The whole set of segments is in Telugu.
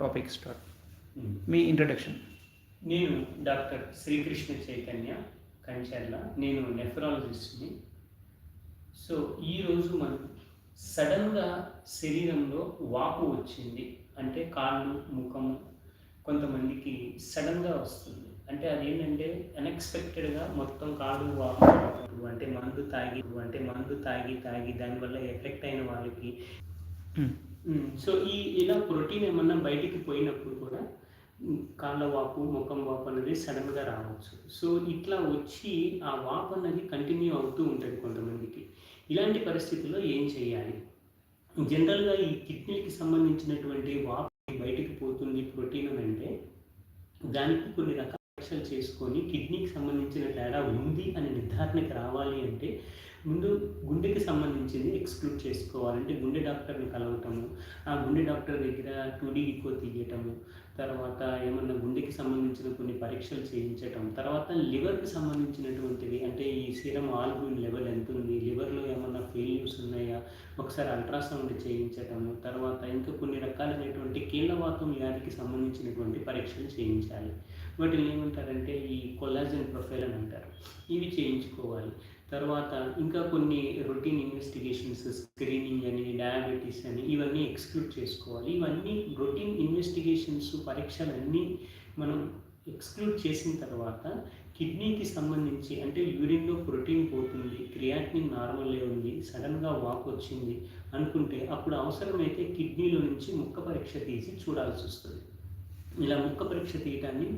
టాపిక్ స్టార్ట్ మీ ఇంట్రడక్షన్ నేను డాక్టర్ శ్రీకృష్ణ చైతన్య కంచర్ల. నేను నెఫ్రాలజిస్ట్ని సో ఈరోజు మనం సడన్గా శరీరంలో వాపు వచ్చింది. అంటే కాళ్ళు ముఖము కొంతమందికి సడన్గా వస్తుంది. అంటే అదేంటంటే అన్ఎక్స్పెక్టెడ్గా మొత్తం కాళ్ళు వాపు అంటే మందు తాగి అంటే మందు తాగి తాగి దానివల్ల ఎఫెక్ట్ అయిన వాళ్ళకి ఉమ్, Hmm. సో ఈ ఇలా ప్రోటీన్ ఏమన్నా బయటికి పోయినప్పుడు కూడా కాళ్ళ వాపు ముఖం వాపు అనేది సడన్గా రావచ్చు. సో ఇట్లా వచ్చి ఆ వాపు అనేది కంటిన్యూ అవుతూ ఉంటుంది కొంతమందికి. ఇలాంటి పరిస్థితుల్లో ఏం చేయాలి? జనరల్గా ఈ కిడ్నీకి సంబంధించినటువంటి వాపు బయటికి పోతుంది ప్రోటీన్ అంటే దానికి కొన్ని రకాల పరీక్షలు చేసుకొని కిడ్నీకి సంబంధించిన తేడా ఉంది అని నిర్ధారణకి రావాలి అంటే ముందు గుండెకి సంబంధించింది ఎక్స్క్లూడ్ చేసుకోవాలంటే గుండె డాక్టర్ని కలవటము ఆ గుండె డాక్టర్ దగ్గర టూడీ ఎక్కువ తీయటము తర్వాత ఏమన్నా గుండెకి సంబంధించిన కొన్ని పరీక్షలు చేయించటం తర్వాత లివర్కి సంబంధించినటువంటివి అంటే ఈ సీరం ఆల్బూన్ లెవెల్ ఎంత ఉంది లివర్లో ఏమన్నా ఫెయిల్యూర్స్ ఉన్నాయా ఒకసారి అల్ట్రాసౌండ్ చేయించటము తర్వాత ఇంకా కొన్ని రకాలైనటువంటి కీళ్ళవాతం వ్యాధికి సంబంధించినటువంటి పరీక్షలు చేయించాలి. వాటిని ఏమంటారంటే ఈ కొల్లాజన్ ప్రొఫైల్ అని అంటారు. ఇవి చేయించుకోవాలి. తర్వాత ఇంకా కొన్ని రొటీన్ ఇన్వెస్టిగేషన్స్ స్క్రీనింగ్ అని డయాబెటీస్ అని ఇవన్నీ ఎక్స్క్లూడ్ చేసుకోవాలి. ఇవన్నీ రొటీన్ ఇన్వెస్టిగేషన్స్ పరీక్షలన్నీ మనం ఎక్స్క్లూడ్ చేసిన తర్వాత కిడ్నీకి సంబంధించి అంటే యూరిన్లో ప్రోటీన్ పోతుంది క్రియాటిన్ నార్మల్లే ఉంది సడన్గా వాక్ వచ్చింది అనుకుంటే అప్పుడు అవసరమైతే కిడ్నీలో నుంచి ముక్క పరీక్ష తీసి చూడాల్సి వస్తుంది. ఇలా ముక్క పరీక్ష తీయటాన్ని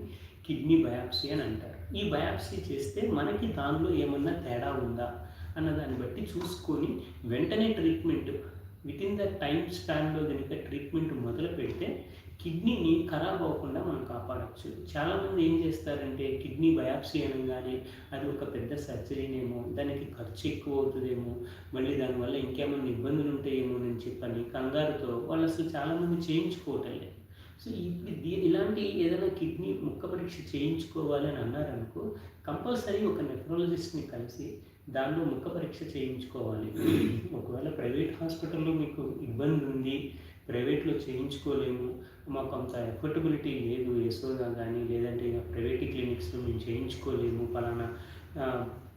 కిడ్నీ బయాప్సీ అని అంటారు. ఈ బయాప్సీ చేస్తే మనకి దానిలో ఏమన్నా తేడా ఉందా అన్న దాన్ని బట్టి చూసుకొని వెంటనే treatment with in the time స్పాన్లో కనుక ట్రీట్మెంట్ మొదలు పెడితే కిడ్నీని ఖరాబ్ అవ్వకుండా మనం కాపాడవచ్చు చాలామంది ఏం చేస్తారంటే కిడ్నీ బయాప్సీ అనగానే అది ఒక పెద్ద సర్జరీనేమో దానికి ఖర్చు ఎక్కువ అవుతుందేమో మళ్ళీ దానివల్ల ఇంకేమైనా ఇబ్బందులు ఉంటాయేమో అని చెప్పని కంగారుతో వాళ్ళు అసలు చాలామంది చేయించుకోవటం లేదు. సో ఇప్పుడు ఇలాంటి ఏదైనా కిడ్నీ ముక్క పరీక్ష చేయించుకోవాలని అన్నారనుకో కంపల్సరీ ఒక నెఫ్రాలజిస్ట్ని కలిసి దానిలో ముక్క పరీక్ష చేయించుకోవాలి. ఒకవేళ ప్రైవేట్ హాస్పిటల్లో మీకు ఇబ్బంది ఉంది ప్రైవేట్లో చేయించుకోలేము మాకు అంత ఎఫర్టబిలిటీ లేదు యశోదా కానీ లేదంటే ప్రైవేట్ క్లినిక్స్లో మేము చేయించుకోలేము పలానా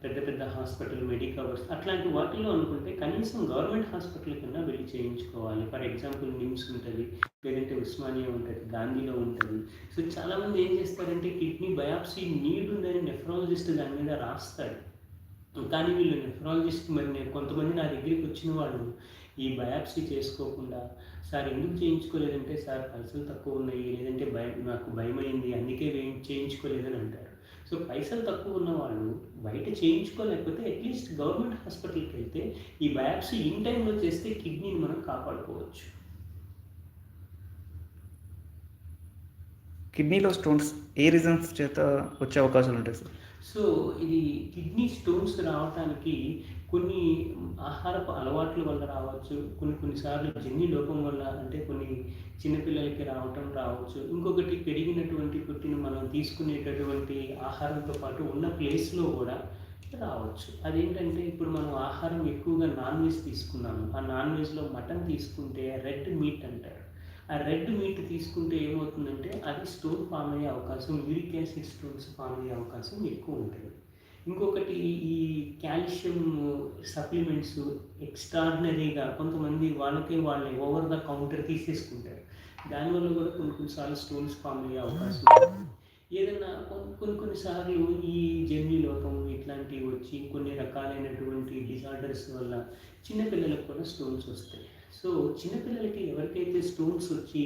పెద్ద పెద్ద హాస్పిటల్ మెడికవర్స్ అట్లాంటి వాటిల్లో అనుకుంటే కనీసం గవర్నమెంట్ హాస్పిటల్ కన్నా వెళ్ళి చేయించుకోవాలి. ఫర్ ఎగ్జాంపుల్ నిమ్స్ ఉంటుంది లేదంటే ఉస్మానియా ఉంటుంది గాంధీలో ఉంటుంది. సో చాలామంది ఏం చేస్తారంటే కిడ్నీ బయాప్సీ నీడ్ ఉందని నెఫ్రాలజిస్ట్ దాని మీద రాస్తాడు కానీ వీళ్ళు నెఫ్రాలజిస్ట్ మరి నేను కొంతమంది నా దగ్గరికి వచ్చిన వాళ్ళు ఈ బయాప్సీ చేసుకోకుండా సార్ ఎందుకు చేయించుకోలేదంటే సార్ పైసలు తక్కువ ఉన్నాయి లేదంటే భయం నాకు భయం అయింది అందుకే చేయించుకోలేదని అంటారు. సో పైసలు తక్కువ ఉన్న వాళ్ళు బయట చేయించుకోలేకపోతే అట్లీస్ట్ గవర్నమెంట్ హాస్పిటల్కి వెళ్తే ఈ బయాప్సీ ఇన్ టైంలో చేస్తే కిడ్నీని మనం కాపాడుకోవచ్చు. కిడ్నీలో స్టోన్స్ ఏ రీజన్స్ చేత వచ్చే అవకాశాలు ఉంటాయి సార్? సో ఇది కిడ్నీ స్టోన్స్ రావడానికి కొన్ని ఆహారపు అలవాట్ల వల్ల రావచ్చు కొన్ని కొన్నిసార్లు జన్యు లోపం వల్ల అంటే కొన్ని చిన్నపిల్లలకి రావటం రావచ్చు. ఇంకొకటి పెరిగినటువంటి పుట్టిన మనం తీసుకునేటటువంటి ఆహారంతో పాటు ఉన్న ప్లేస్లో కూడా రావచ్చు. అదేంటంటే ఇప్పుడు మనం ఆహారం ఎక్కువగా నాన్ వెజ్ తీసుకున్నాము. ఆ నాన్ వెజ్లో మటన్ తీసుకుంటే రెడ్ మీట్ అంటారు. ఆ రెడ్ మీట్ తీసుకుంటే ఏమవుతుందంటే అది స్టోన్ ఫామ్ అయ్యే అవకాశం యూరిక్ యాసిడ్ స్టోన్స్ ఫామ్ అయ్యే అవకాశం ఎక్కువ ఉంటుంది. ఇంకొకటి ఈ కాల్షియం సప్లిమెంట్స్ ఎక్స్ట్రాడినరీగా కొంతమంది వాళ్ళకే వాళ్ళని ఓవర్ ద కౌంటర్ తీసేసుకుంటారు. దానివల్ల కూడా కొన్ని కొన్నిసార్లు స్టోన్స్ ఫామ్ అయ్యే అవకాశం ఉంటుంది. ఏదైనా కొన్ని కొన్నిసార్లు ఈ జర్నీ లోపం ఇట్లాంటివి వచ్చి కొన్ని రకాలైనటువంటి డిజార్డర్స్ వల్ల చిన్నపిల్లలకు కూడా స్టోన్స్ వస్తాయి. సో చిన్నపిల్లలకి ఎవరికైతే స్టోన్స్ వచ్చి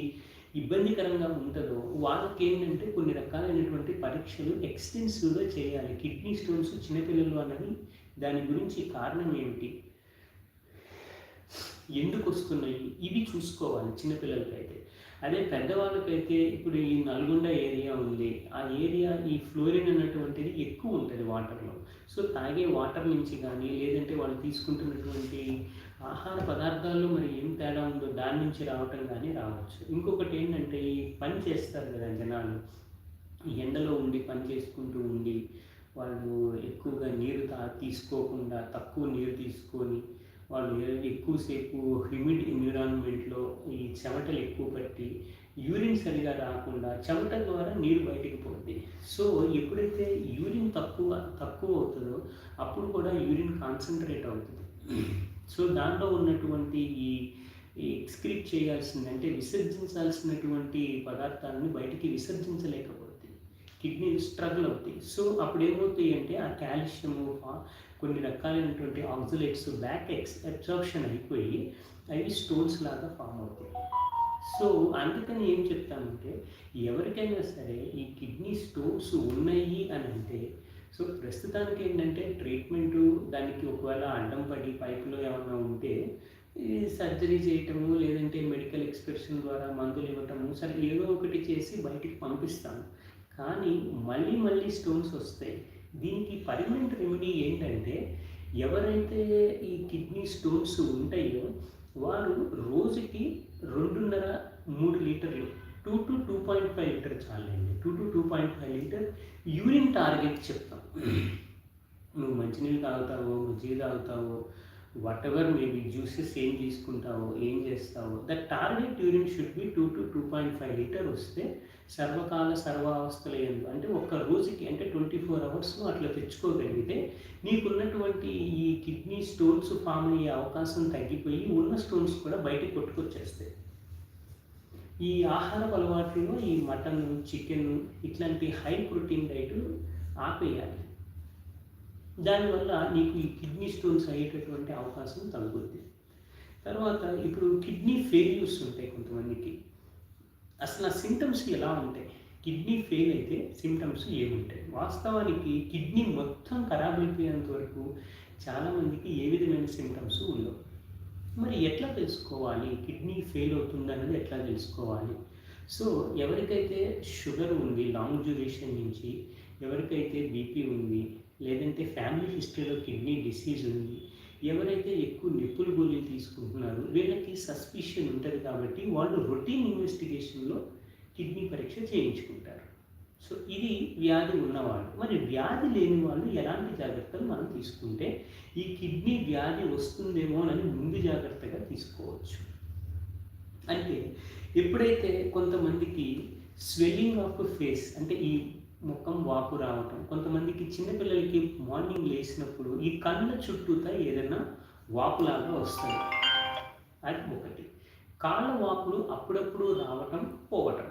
ఇబ్బందికరంగా ఉంటుందో వాళ్ళకి ఏంటంటే కొన్ని రకాలైనటువంటి పరీక్షలు ఎక్స్టెన్సివ్గా చేయాలి. కిడ్నీ స్టోన్స్ చిన్నపిల్లలు అన్నది దాని గురించి కారణం ఏమిటి? ఎందుకు వస్తున్నాయి? ఇవి చూసుకోవాలి చిన్నపిల్లలకైతే. అదే పెద్దవాళ్ళకైతే ఇప్పుడు ఈ నల్గొండ ఏరియా ఉంది. ఆ ఏరియా ఈ ఫ్లోరిన్ అన్నటువంటిది ఎక్కువ ఉంటుంది వాటర్లో. సో తాగే వాటర్ నుంచి కానీ లేదంటే వాళ్ళు తీసుకుంటున్నటువంటి పదార్థాల్లో మరి ఏం తేడా ఉందో దాని నుంచి రావటం కానీ రావచ్చు. ఇంకొకటి ఏంటంటే ఈ పని చేస్తారు కదా జనాలు. ఎండలో ఉండి పని చేసుకుంటూ ఉండి వాళ్ళు ఎక్కువగా నీరు తా తీసుకోకుండా తక్కువ నీరు తీసుకొని వాళ్ళు ఎక్కువసేపు హ్యూమిడ్ ఎన్విరాన్మెంట్లో ఈ చెమటలు ఎక్కువ పట్టి యూరిన్ సరిగా రాకుండా చెమట ద్వారా నీరు బయటికి పోతుంది సో ఎప్పుడైతే యూరిన్ తక్కువ తక్కువ అవుతుందో అప్పుడు కూడా యూరిన్ కాన్సన్ట్రేట్ అవుతుంది. సో దాంట్లో ఉన్నటువంటి ఈ ఈ ఎక్స్క్రీట్ చేయాల్సింది అంటే విసర్జించాల్సినటువంటి పదార్థాలను బయటికి విసర్జించలేకపోతుంది కిడ్నీ స్ట్రగుల్ అవుతాయి. సో అప్పుడు ఏమవుతాయి అంటే ఆ కాల్షియము కొన్ని రకాలైనటువంటి ఆక్సిలేట్స్ బ్యాక్ ఎక్స్ అబ్జార్ప్షన్ అయిపోయి అవి స్టోన్స్ లాగా ఫామ్ అవుతాయి. సో అందుకని ఏం చెప్తానంటే ఎవరికైనా సరే ఈ కిడ్నీ స్టోన్స్ ఉన్నాయి అని అంటే సో ప్రస్తుతానికి ఏంటంటే ట్రీట్మెంటు దానికి ఒకవేళ అడ్డం పడి పైపులో ఏమైనా ఉంటే ఈ సర్జరీ చేయటము లేదంటే మెడికల్ ఎక్స్ప్రెషన్ ద్వారా మందులు ఇవ్వటము సరే ఏదో ఒకటి చేసి బయటికి పంపిస్తాను. కానీ మళ్ళీ మళ్ళీ స్టోన్స్ వస్తాయి. దీనికి పర్మనెంట్ రెమెడీ ఏంటంటే ఎవరైతే ఈ కిడ్నీ స్టోన్స్ ఉంటాయో వారు రోజుకి రెండున్నర మూడు లీటర్లు two to two point five litre చాలండి. Two to two point five litre urine target చెప్తాం. నువ్వు మంచినీళ్ళు తాగుతావో మజ్జిగ తాగుతావో వాట్ ఎవర్ మేబీ జ్యూసెస్ ఏం తీసుకుంటావో ఏం చేస్తావో that target urine should be two to two point five litre వస్తే సర్వకాల సర్వావస్థలు ఏందు అంటే ఒక్క రోజుకి అంటే ట్వంటీ ఫోర్ అవర్స్ అట్లా తెచ్చుకోగలిగితే నీకున్నటువంటి ఈ కిడ్నీ స్టోన్స్ ఫామ్ అయ్యే అవకాశం తగ్గిపోయి ఉన్న స్టోన్స్ కూడా బయటకు కొట్టుకొచ్చేస్తాయి. ఈ ఆహారపు అలవాట్లను ఈ మటన్ చికెన్ ఇట్లాంటి హై ప్రోటీన్ డైట్ ఆపేయాలి. దానివల్ల నీకు ఈ కిడ్నీ స్టోన్స్ అయ్యేటటువంటి అవకాశం తగ్గుద్ది. తర్వాత ఇప్పుడు కిడ్నీ ఫెయిల్యూర్స్ ఉంటాయి కొంతమందికి. అసలు ఆ సిమ్టమ్స్ ఎలా ఉంటాయి? కిడ్నీ ఫెయిల్ అయితే సిమ్టమ్స్ ఏముంటాయి? వాస్తవానికి కిడ్నీ మొత్తం ఖరాబ్ అయిపోయేంత వరకు చాలామందికి ఏ విధమైన సిమ్టమ్స్ ఉండవు. మరి ఎట్లా తెలుసుకోవాలి? కిడ్నీ ఫెయిల్ అవుతుందన్నది ఎట్లా తెలుసుకోవాలి? సో ఎవరికైతే షుగర్ ఉంది లాంగ్ డ్యూరేషన్ నుంచి ఎవరికైతే బీపీ ఉంది లేదంటే ఫ్యామిలీ హిస్టరీలో కిడ్నీ డిసీజ్ ఉంది ఎవరైతే ఎక్కువ నిప్పులు గోళీలు తీసుకుంటున్నారో వీళ్ళకి సస్పిషన్ ఉంటుంది కాబట్టి వాళ్ళు రొటీన్ ఇన్వెస్టిగేషన్లో కిడ్నీ పరీక్ష చేయించుకుంటారు. సో ఇది వ్యాధి ఉన్నవాళ్ళు. మరి వ్యాధి లేని వాళ్ళు ఎలాంటి జాగ్రత్తలు మనం తీసుకుంటే ఈ కిడ్నీ వ్యాధి వస్తుందేమో అని ముందు జాగ్రత్తగా తీసుకోవచ్చు. అంటే ఎప్పుడైతే కొంతమందికి స్వెల్లింగ్ ఆఫ్ ఫేస్ అంటే ఈ ముఖం వాపు రావటం కొంతమందికి చిన్నపిల్లలకి మార్నింగ్ లేచినప్పుడు ఈ కళ్ళ చుట్టూతా ఏదైనా వాపులాగా వస్తుంది అది ఒకటి. కాళ్ళ వాపులు అప్పుడప్పుడు రావటం పోవటం.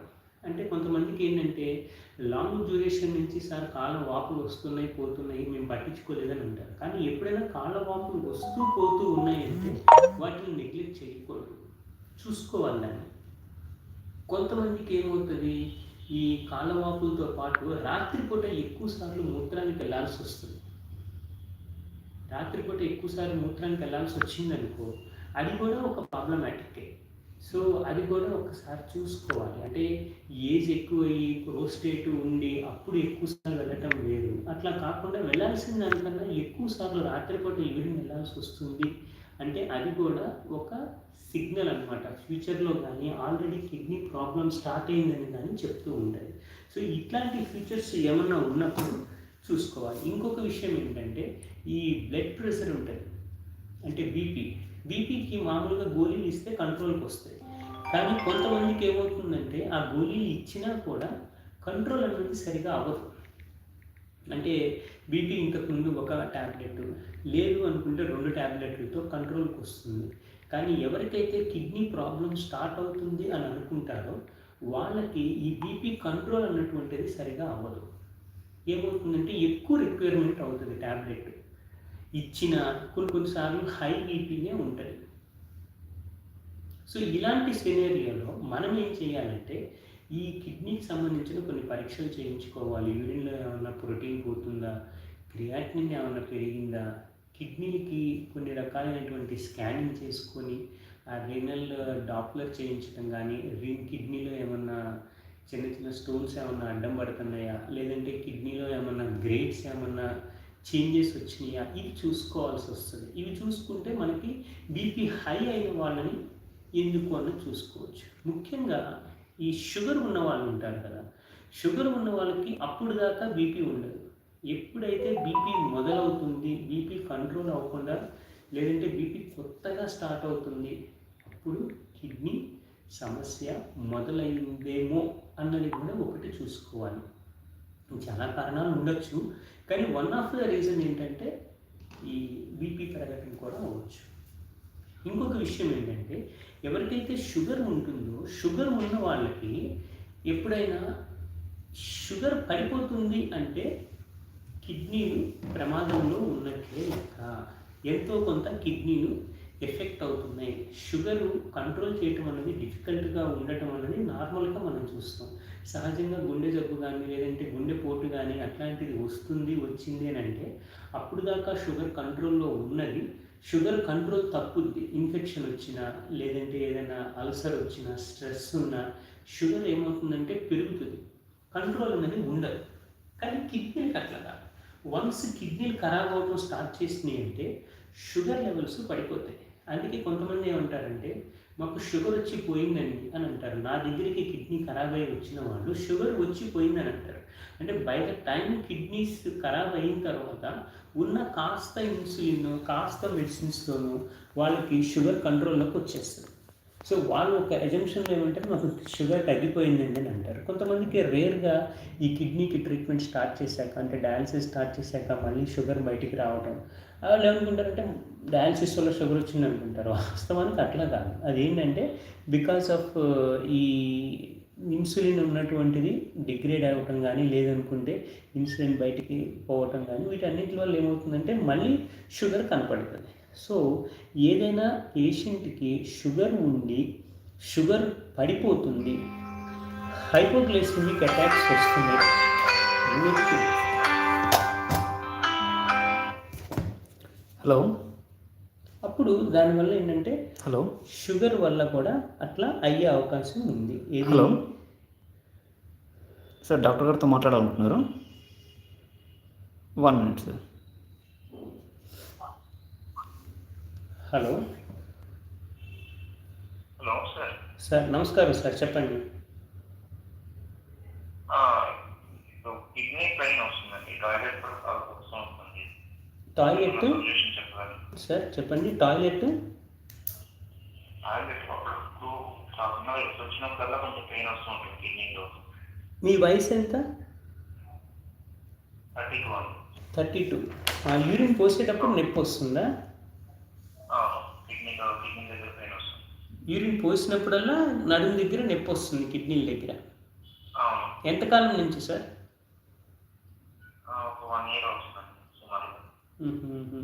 అంటే కొంతమందికి ఏంటంటే లాంగ్ డ్యూరేషన్ నుంచి సార్ కాళ్ళ వాపులు వస్తున్నాయి పోతున్నాయి మేము పట్టించుకోలేదని అంటారు. కానీ ఎప్పుడైనా కాళ్ళ వాపులు వస్తూ పోతూ ఉన్నాయంటే వాటిని నెగ్లెక్ట్ చేయకూడదు. చూసుకోవాలి దాన్ని కొంతమందికి ఏమవుతుంది? ఈ కాళ్ళవాపులతో పాటు రాత్రిపూట ఎక్కువసార్లు మూత్రానికి వెళ్ళాల్సి వస్తుంది. రాత్రిపూట ఎక్కువసార్లు మూత్రానికి వెళ్ళాల్సి వచ్చిందనుకో అది కూడా ఒక ప్రాబ్లమాటికే సో అది కూడా ఒకసారి చూసుకోవాలి. అంటే ఏజ్ ఎక్కువ అయ్యి ప్రోస్టేట్ ఉండి అప్పుడు ఎక్కువసార్లు వెళ్ళటం లేదు. అట్లా కాకుండా వెళ్ళాల్సిన దానికన్నా ఎక్కువ సార్లు రాత్రిపూట ఈవినింగ్ వెళ్ళాల్సి వస్తుంది. అంటే అది కూడా ఒక సిగ్నల్ అనమాట ఫ్యూచర్లో కానీ ఆల్రెడీ కిడ్నీ ప్రాబ్లం స్టార్ట్ అయిందని కానీ చెప్తూ ఉంటుంది సో ఇట్లాంటి ఫీచర్స్ ఏమన్నా ఉన్నప్పుడు చూసుకోవాలి. ఇంకొక విషయం ఏంటంటే ఈ బ్లడ్ ప్రెషర్ ఉంటుంది. అంటే బీపీ. బీపీకి మామూలుగా గోళీలు ఇస్తే కంట్రోల్కి వస్తాయి. కానీ కొంతమందికి ఏమవుతుందంటే ఆ గోళీలు ఇచ్చినా కూడా కంట్రోల్ అనేది సరిగా అవ్వదు. అంటే బీపీ ఇంతకుముందు ఒక ట్యాబ్లెట్ లేదు అనుకుంటే రెండు ట్యాబ్లెట్లతో కంట్రోల్కి వస్తుంది. కానీ ఎవరికైతే కిడ్నీ ప్రాబ్లం స్టార్ట్ అవుతుంది అని అనుకుంటారో వాళ్ళకి ఈ బీపీ కంట్రోల్ అన్నటువంటిది సరిగా అవ్వదు. ఏమవుతుందంటే ఎక్కువ రిక్వైర్మెంట్ అవుతుంది ట్యాబ్లెట్ ఇచ్చిన కొన్ని కొన్నిసార్లు హై బీపీనే ఉంటుంది. సో ఇలాంటి సినేరియోలో మనం ఏం చేయాలంటే ఈ కిడ్నీకి సంబంధించిన కొన్ని పరీక్షలు చేయించుకోవాలి. యూరిన్లో ఏమైనా ప్రోటీన్ పోతుందా? క్రియాటిన్ ఏమైనా పెరిగిందా? కిడ్నీకి కొన్ని రకాలైనటువంటి స్కానింగ్ చేసుకొని ఆ రీనల్ డాప్లర్ చేయించడం కానీ రీన్ కిడ్నీలో ఏమన్నా చిన్న చిన్న స్టోన్స్ ఏమన్నా అడ్డం పడుతున్నాయా? లేదంటే కిడ్నీలో ఏమన్నా గ్రేట్స్ ఏమన్నా చేంజెస్ వచ్చినాయా? ఇవి చూసుకోవాల్సి వస్తుంది. ఇవి చూసుకుంటే మనకి బీపీ హై అయిన వాళ్ళని ఎందుకు అని చూసుకోవచ్చు. ముఖ్యంగా ఈ షుగర్ ఉన్న వాళ్ళు ఉంటారు కదా షుగర్ ఉన్న వాళ్ళకి అప్పుడు దాకా బీపీ ఉండదు. ఎప్పుడైతే బీపీ మొదలవుతుంది బీపీ కంట్రోల్ అవ్వకుండా లేదంటే బీపీ కొత్తగా స్టార్ట్ అవుతుంది అప్పుడు కిడ్నీ సమస్య మొదలైందేమో అన్నది కూడా ఒకటి చూసుకోవాలి. చాలా కారణాలు ఉండొచ్చు కానీ వన్ ఆఫ్ ద రీజన్ ఏంటంటే ఈ బీపీ పెరగటం కూడా అవ్వచ్చు. ఇంకొక విషయం ఏంటంటే ఎవరికైతే షుగర్ ఉంటుందో షుగర్ ఉన్న వాళ్ళకి ఎప్పుడైనా షుగర్ పడిపోతుంది అంటే కిడ్నీలు ప్రమాదంలో ఉన్నట్లే లెక్క. ఎంతో కొంత కిడ్నీలు ఎఫెక్ట్ అవుతున్నాయి షుగర్ కంట్రోల్ చేయటం అనేది డిఫికల్ట్గా ఉండటం అనేది నార్మల్గా మనం చూస్తాం. సహజంగా గుండె జబ్బు కానీ లేదంటే గుండె పోటు కానీ అట్లాంటిది వస్తుంది వచ్చింది అని అంటే అప్పుడు దాకా షుగర్ కంట్రోల్లో ఉన్నది. Sugar control తప్పుద్ది. ఇన్ఫెక్షన్ వచ్చినా లేదంటే ఏదైనా అల్సర్ వచ్చినా స్ట్రెస్ ఉన్నా షుగర్ ఏమవుతుందంటే పెరుగుతుంది. కంట్రోల్ అనేది ఉండదు. కానీ కిడ్నీలకు అట్లా కాదు. వన్స్ కిడ్నీలు ఖరాబ్ అవడం స్టార్ట్ చేసినాయి అంటే షుగర్ లెవెల్స్ పడిపోతాయి. అందుకే కొంతమంది ఏమంటారంటే మాకు షుగర్ వచ్చి పోయిందండి అని అంటారు. నా దగ్గరికి కిడ్నీ ఖరాబ్ అయ్యి వచ్చిన వాళ్ళు షుగర్ వచ్చి పోయిందని అంటారు. అంటే బై ద టైం కిడ్నీస్ ఖరాబ్ అయిన తర్వాత ఉన్న కాస్త ఇన్సులిన్ కాస్త మెడిసిన్స్తోనూ వాళ్ళకి షుగర్ కంట్రోల్లోకి వచ్చేస్తుంది. సో వాళ్ళు ఒక ఎజంప్షన్లో ఏమంటారు మాకు షుగర్ తగ్గిపోయిందండి అని అంటారు. కొంతమందికి రేర్గా ఈ కిడ్నీకి ట్రీట్మెంట్ స్టార్ట్ చేశాక అంటే డయాలసిస్ స్టార్ట్ చేశాక మళ్ళీ షుగర్ బయటికి రావడం వాళ్ళు ఏమనుకుంటారంటే డయాలసిస్ వల్ల షుగర్ వచ్చింది అనుకుంటారు. వాస్తవానికి అట్లా కాదు. అదేంటంటే బికాస్ ఆఫ్ uh, ఈ ఇన్సులిన్ ఉన్నటువంటిది డిగ్రేడ్ అవ్వటం కానీ లేదనుకుంటే ఇన్సులిన్ బయటికి పోవటం కానీ వీటన్నిటి వల్ల ఏమవుతుందంటే మళ్ళీ షుగర్ కనపడుతుంది. సో ఏదైనా పేషెంట్కి షుగర్ ఉండి షుగర్ పడిపోతుంది హైపోగ్లైసిమిక్ అటాక్స్ వస్తున్నాయి. హలో. అప్పుడు దానివల్ల ఏంటంటే హలో. షుగర్ వల్ల కూడా అట్లా అయ్యే అవకాశం ఉంది. ఏది? హలో. సార్ డాక్టర్ గారితో మాట్లాడాలనుకుంటున్నారు? One minute sir. Hello. Hello sir. Sir నమస్కారం సార్. చెప్పండి. కిడ్నీ పెయిన్ వస్తుందండి. టాయిలెట్ టాయిలెట్ సార్ చెప్పండి టాయిలెట్ మీ వయసు ఎంత? Thirty two. యూరిన్ పోసేటప్పుడు నొప్పి వస్తుందా? యూరిన్ పోసినప్పుడల్లా నడుము దగ్గర నొప్పి వస్తుంది కిడ్నీల దగ్గర. ఎంతకాలం నుంచి సార్ ఆ, ఒక వన్ ఇయర్ వస్తుందండి సుమారుగా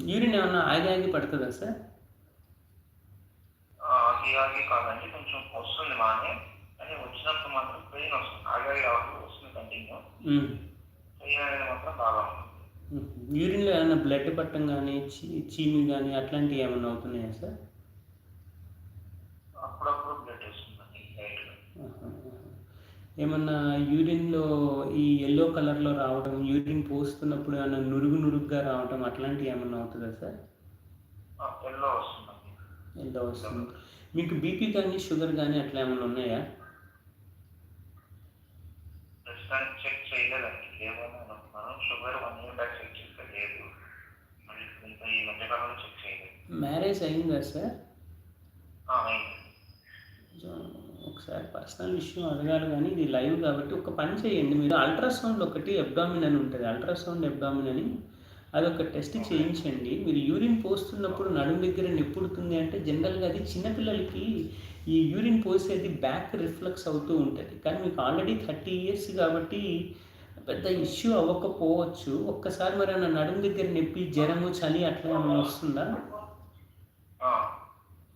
యూరిన్ ఏమన్నా ఆగి ఆగి పడుతుందా సార్? ఆ, అది ఆగి కాదండి. కొంచెం వస్తుంది బాగానే. కానీ వచ్చినప్పుడు మాత్రం పెయిన్ వస్తుంది. ఆగి రావడం వస్తుంది కంటిన్యూ. పెయిన్ అనేది మాత్రం బాగా. యూరిన్లో ఏమైనా బ్లడ్ పట్టం కానీ చీమి కానీ అట్లాంటివి ఏమైనా అవుతున్నాయా సార్ అప్పుడప్పుడు బ్లడ్ వస్తుందండి లైట్గా ఆహా. ఏమన్నా యూరిన్లో ఈ ఎల్లో కలర్లో రావడం యూరిన్ పోస్తున్నప్పుడు ఏమన్నా నురుగు నురుగుగా రావడం అట్లాంటివి ఏమన్నా అవుతుందా సార్? ఎల్లో వస్తుంది. మీకు బీపీ కానీ షుగర్ కానీ అట్లా ఏమైనా ఉన్నాయా? చెక్ చేయలేదండి. లేవని అనుకున్నాను sugar one year back check చేస్తే లేదు. ఈ మధ్యకాలంలో చెక్ చేయలేదు. మ్యారేజ్ అయిందా సార్? అయింది ఒకసారి పర్సనల్ విషయం అడగాలి కానీ ఇది లైవ్ కాబట్టి ఒక పని చేయండి మీరు. అల్ట్రాసౌండ్ ఒకటి అబ్డామిన్ అని ఉంటుంది. అల్ట్రాసౌండ్ అబ్డామిన్ అని అదొక టెస్ట్ చేయించండి. మీరు యూరిన్ పోస్తున్నప్పుడు నడుము దగ్గర నిప్పుడుతుంది అంటే జనరల్గా అది చిన్నపిల్లలకి ఈ యూరిన్ పోసేది బ్యాక్ రిఫ్లెక్స్ అవుతూ ఉంటుంది. కానీ మీకు ఆల్రెడీ థర్టీ ఇయర్స్ కాబట్టి పెద్ద ఇష్యూ అవ్వకపోవచ్చు. ఒక్కసారి మరి ఏమన్నా నడుము దగ్గర నొప్పి జ్వరము చలి అట్లా ఏమైనా వస్తుందా?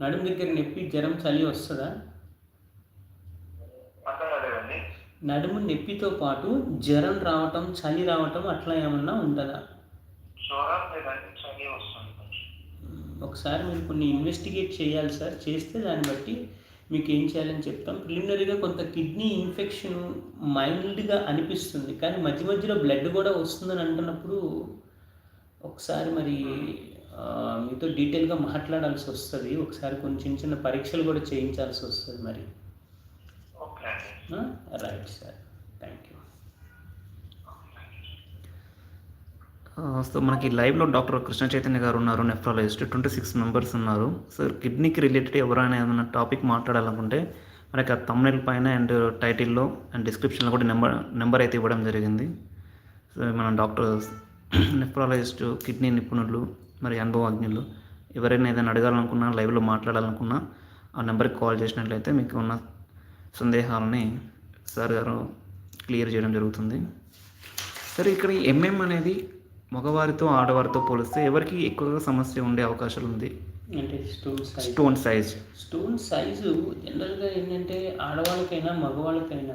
నడుము దగ్గర నొప్పి జ్వరం చలి వస్తుందా? నడుము నొప్పితో పాటు జ్వరం రావటం చలి రావటం అట్లా ఏమన్నా ఉంటుందా? ఒకసారి మీరు కొన్ని ఇన్వెస్టిగేట్ చేయాలి సార్. చేస్తే దాన్ని బట్టి మీకు ఏం చేయాలని చెప్తాం. ప్రిలిమినరీగా కొంత కిడ్నీ ఇన్ఫెక్షన్ మైల్డ్గా అనిపిస్తుంది. కానీ మధ్య మధ్యలో బ్లడ్ కూడా వస్తుందని అంటున్నప్పుడు ఒకసారి మరి మీతో డీటెయిల్గా మాట్లాడాల్సి వస్తుంది. ఒకసారి కొన్ని చిన్న చిన్న పరీక్షలు కూడా చేయించాల్సి వస్తుంది మరి. Right sir thank you so మనకి లైవ్లో డాక్టర్ కృష్ణ చైతన్య గారు ఉన్నారు నెఫ్రాలజిస్ట్ ట్వంటీ సిక్స్ మెంబర్స్ ఉన్నారు. సార్ కిడ్నీకి రిలేటెడ్ ఎవరైనా ఏమైనా టాపిక్ మాట్లాడాలనుకుంటే మనకి ఆ తమ్నెల్ పైన అండ్ టైటిల్లో అండ్ డిస్క్రిప్షన్లో కూడా నెంబర్ నెంబర్ అయితే ఇవ్వడం జరిగింది. సో మన డాక్టర్ నెఫ్రాలజిస్ట్ కిడ్నీ నిపుణులు మరి అనుభవజ్ఞులు ఎవరైనా ఏదైనా అడగాలనుకున్నా లైవ్లో మాట్లాడాలనుకున్నా ఆ నెంబర్కి కాల్ చేసినట్లయితే మీకు ఉన్న సందేహాలని సార్ గారు క్లియర్ చేయడం జరుగుతుంది. సరే ఇక్కడ ఎంఎం అనేది మగవారితో ఆడవారితో పోలిస్తే ఎవరికి ఎక్కువగా సమస్య ఉండే అవకాశాలు ఉంది? అంటే stone size. Stone size. Stone size జనరల్గా ఏంటంటే ఆడవాళ్ళకైనా మగవాళ్ళకైనా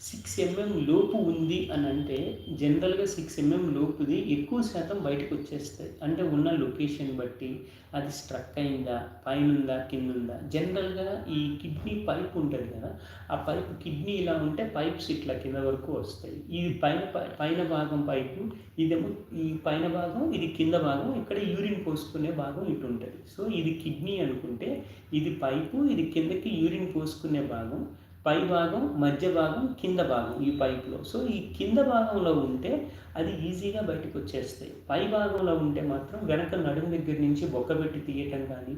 సిక్స్ ఎంఎం లోపు ఉంది అని అంటే జనరల్గా సిక్స్ ఎంఎం లోపుది ఎక్కువ శాతం బయటకు వచ్చేస్తాయి. అంటే ఉన్న లొకేషన్ బట్టి అది స్ట్రక్ అయిందా పైన ఉందా కింద ఉందా జనరల్గా ఈ కిడ్నీ పైప్ ఉంటుంది కదా ఆ పైప్ కిడ్నీ ఇలా ఉంటే పైప్స్ ఇట్లా కింద వరకు వస్తాయి. ఇది పైన పై- పైన భాగం పైపు ఇదేమో ఈ పైన భాగం ఇది కింద భాగం ఇక్కడ యూరిన్ పోసుకునే భాగం ఇటు ఉంటుంది సో ఇది కిడ్నీ అనుకుంటే ఇది పైపు ఇది కిందకి యూరిన్ పోసుకునే భాగం పై భాగం మధ్య భాగం కింద భాగం ఈ పైప్లో. సో ఈ కింద భాగంలో ఉంటే అది ఈజీగా బయటకు వచ్చేస్తాయి పై భాగంలో ఉంటే మాత్రం వెనక నడుము దగ్గర నుంచి బొక్కబెట్టి తీయటం కానీ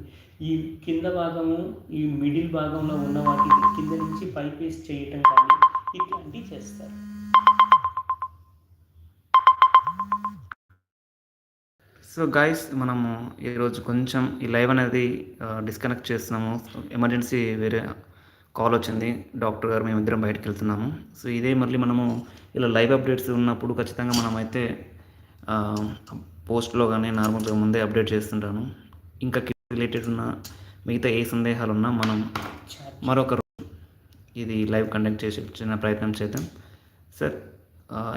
ఈ కింద భాగము ఈ మిడిల్ భాగంలో ఉన్న వాటికి కింద నుంచి పైపేసి చేయటం కానీ ఇట్లాంటివి చేస్తారు. సో గాయస్ మనము ఈరోజు కొంచెం ఈ లైవ్ అనేది డిస్కనెక్ట్ చేస్తున్నాము. ఎమర్జెన్సీ వేరే కాల్ వచ్చింది. డాక్టర్ గారు మేము ఇద్దరం బయటకు వెళ్తున్నాము. సో ఇదే మళ్ళీ మనము ఇలా లైవ్ అప్డేట్స్ ఉన్నప్పుడు ఖచ్చితంగా మనమైతే పోస్ట్లో కానీ నార్మల్గా ముందే అప్డేట్ చేస్తుంటాను. ఇంకా రిలేటెడ్ ఉన్న మిగతా ఏ సందేహాలు ఉన్నా మనం మరొక ఇది లైవ్ కండక్ట్ చేసి చిన్న ప్రయత్నం చేద్దాం. సార్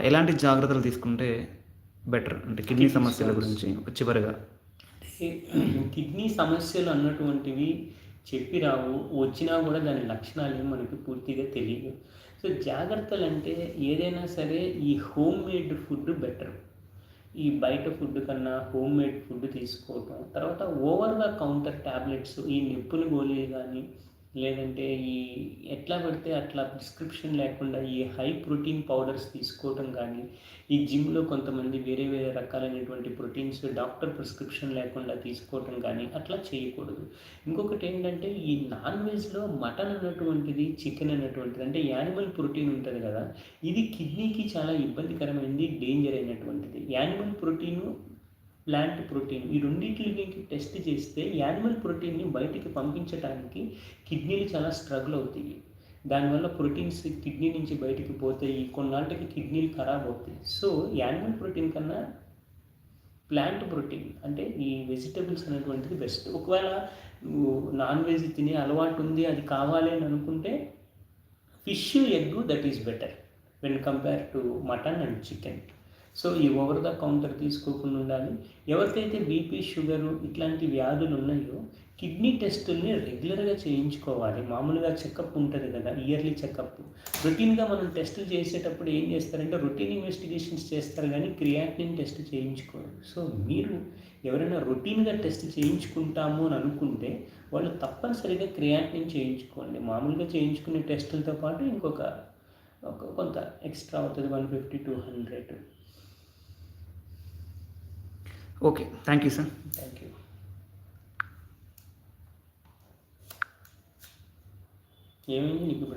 ఎలాంటి జాగ్రత్తలు తీసుకుంటే బెటర్? అంటే కిడ్నీ సమస్యల గురించి చివరిగా. కిడ్నీ సమస్యలు అన్నటువంటివి చెప్పి రావు వచ్చినా కూడా దాని లక్షణాలు ఏం మనకి పూర్తిగా తెలియదు సో జాగ్రత్తలు అంటే ఏదైనా సరే ఈ హోమ్ మేడ్ ఫుడ్ బెటర్. ఈ బయట ఫుడ్ కన్నా హోమ్ మేడ్ ఫుడ్ తీసుకోవటం. తర్వాత ఓవర్గా కౌంటర్ ట్యాబ్లెట్స్ ఈ నిప్పుని గోళీలు కానీ లేదంటే ఈ ఎట్లా పడితే అట్లా ప్రిస్క్రిప్షన్ లేకుండా ఈ హై ప్రోటీన్ పౌడర్స్ తీసుకోవటం కానీ ఈ జిమ్లో కొంతమంది వేరే వేరే రకాలైనటువంటి ప్రోటీన్స్ డాక్టర్ ప్రిస్క్రిప్షన్ లేకుండా తీసుకోవటం కానీ అట్లా చేయకూడదు. ఇంకొకటి ఏంటంటే ఈ నాన్ వెజ్లో మటన్ అన్నటువంటిది చికెన్ అన్నటువంటిది అంటే యానిమల్ ప్రోటీన్ ఉంటుంది కదా ఇది కిడ్నీకి చాలా ఇబ్బందికరమైనది danger అయినటువంటిది. Animal protein plant protein. ఈ రెండింటికి టెస్ట్ చేస్తే యానిమల్ ప్రోటీన్ని బయటికి పంపించడానికి కిడ్నీలు చాలా స్ట్రగుల్ అవుతాయి. దానివల్ల ప్రోటీన్స్ కిడ్నీ నుంచి బయటికి పోతాయి. కొన్నాళ్ళకి కిడ్నీలు ఖరాబ్ అవుతాయి. సో యానిమల్ ప్రోటీన్ కన్నా ప్లాంట్ ప్రోటీన్ అంటే ఈ వెజిటబుల్స్ అనేటువంటిది బెస్ట్. ఒకవేళ నువ్వు నాన్ వెజ్ తినే అలవాటు ఉంది అది కావాలి అని అనుకుంటే fish egg that is better when compare to mutton and chicken. So ఈ ఓవర్ ద కౌంటర్ తీసుకోకుండా ఉండాలి. ఎవరికైతే బీపీ షుగరు ఇట్లాంటి వ్యాధులు ఉన్నాయో కిడ్నీ టెస్టుల్ని రెగ్యులర్గా చేయించుకోవాలి. మామూలుగా చెకప్ ఉంటుంది కదా ఇయర్లీ చెకప్. రొటీన్గా మనం టెస్టులు చేసేటప్పుడు ఏం చేస్తారంటే రొటీన్ ఇన్వెస్టిగేషన్స్ చేస్తారు కానీ క్రియాటిన్ టెస్ట్ చేయించుకోరు. సో మీరు ఎవరైనా రొటీన్గా టెస్ట్ చేయించుకుంటాము అని అనుకుంటే వాళ్ళు తప్పనిసరిగా క్రియాటిన్ చేయించుకోండి. మామూలుగా చేయించుకునే టెస్టులతో పాటు ఇంకొక ఒక కొంత ఎక్స్ట్రా అవుతుంది one fifty two hundred. Okay thank you sir. Thank you ఏమైంది నీకు ఇప్పుడు